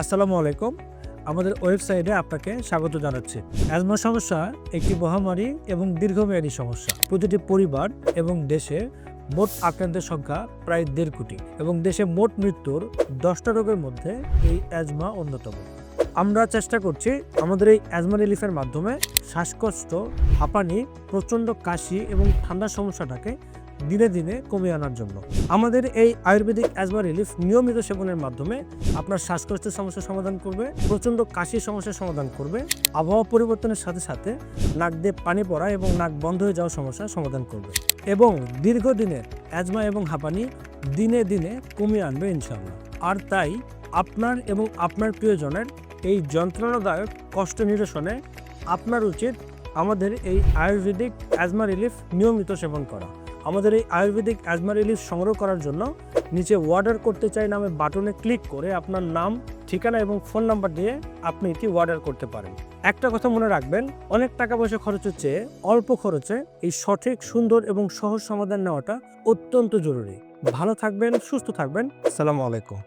আসসালামু আলাইকুম। আমাদের ওয়েবসাইটে আপনাকে স্বাগত জানাচ্ছি। অ্যাজমা সমস্যা একটি মহামারী এবং দীর্ঘমেয়াদী সমস্যা। প্রতিটি পরিবার এবং দেশে মোট আক্রান্তের সংখ্যা প্রায় দেড় কোটি এবং দেশে মোট মৃত্যুর দশটা রোগের মধ্যে এই অ্যাজমা অন্যতম। আমরা চেষ্টা করছি আমাদের এই অ্যাজমা রিলিফের মাধ্যমে শ্বাসকষ্ট, হাঁপানি, প্রচণ্ড কাশি এবং ঠান্ডার সমস্যাটাকে দিনে দিনে কমিয়ে আনার জন্য। আমাদের এই আয়ুর্বেদিক অ্যাজমা রিলিফ নিয়মিত সেবনের মাধ্যমে আপনার শ্বাসকষ্টের সমস্যার সমাধান করবে, প্রচণ্ড কাশির সমস্যার সমাধান করবে, আবহাওয়া পরিবর্তনের সাথে সাথে নাক দিয়ে পানি পড়া এবং নাক বন্ধ হয়ে যাওয়ার সমস্যার সমাধান করবে এবং দীর্ঘদিনের অ্যাজমা এবং হাঁপানি দিনে দিনে কমিয়ে আনবে ইনশাল্লাহ আর তাই আপনার এবং আপনার প্রিয়জনের এই যন্ত্রণাদায়ক কষ্ট নিরসনে আপনার উচিত আমাদের এই আয়ুর্বেদিক অ্যাজমা রিলিফ নিয়মিত সেবন করা। আমাদের এই আয়ুর্বেদিক অ্যাজমা রিলিফ সংগ্রহ করার জন্য নিচে অর্ডার করতে চাই নামে বাটনে ক্লিক করে আপনার নাম, ঠিকানা এবং ফোন নাম্বার দিয়ে আপনি এটি অর্ডার করতে পারেন। একটা কথা মনে রাখবেন, অনেক টাকা পয়সা খরচের চেয়ে অল্প খরচে এই সঠিক, সুন্দর এবং সহজ সমাধান নেওয়াটা অত্যন্ত জরুরি। ভালো থাকবেন, সুস্থ থাকবেন। সালাম আলাইকুম।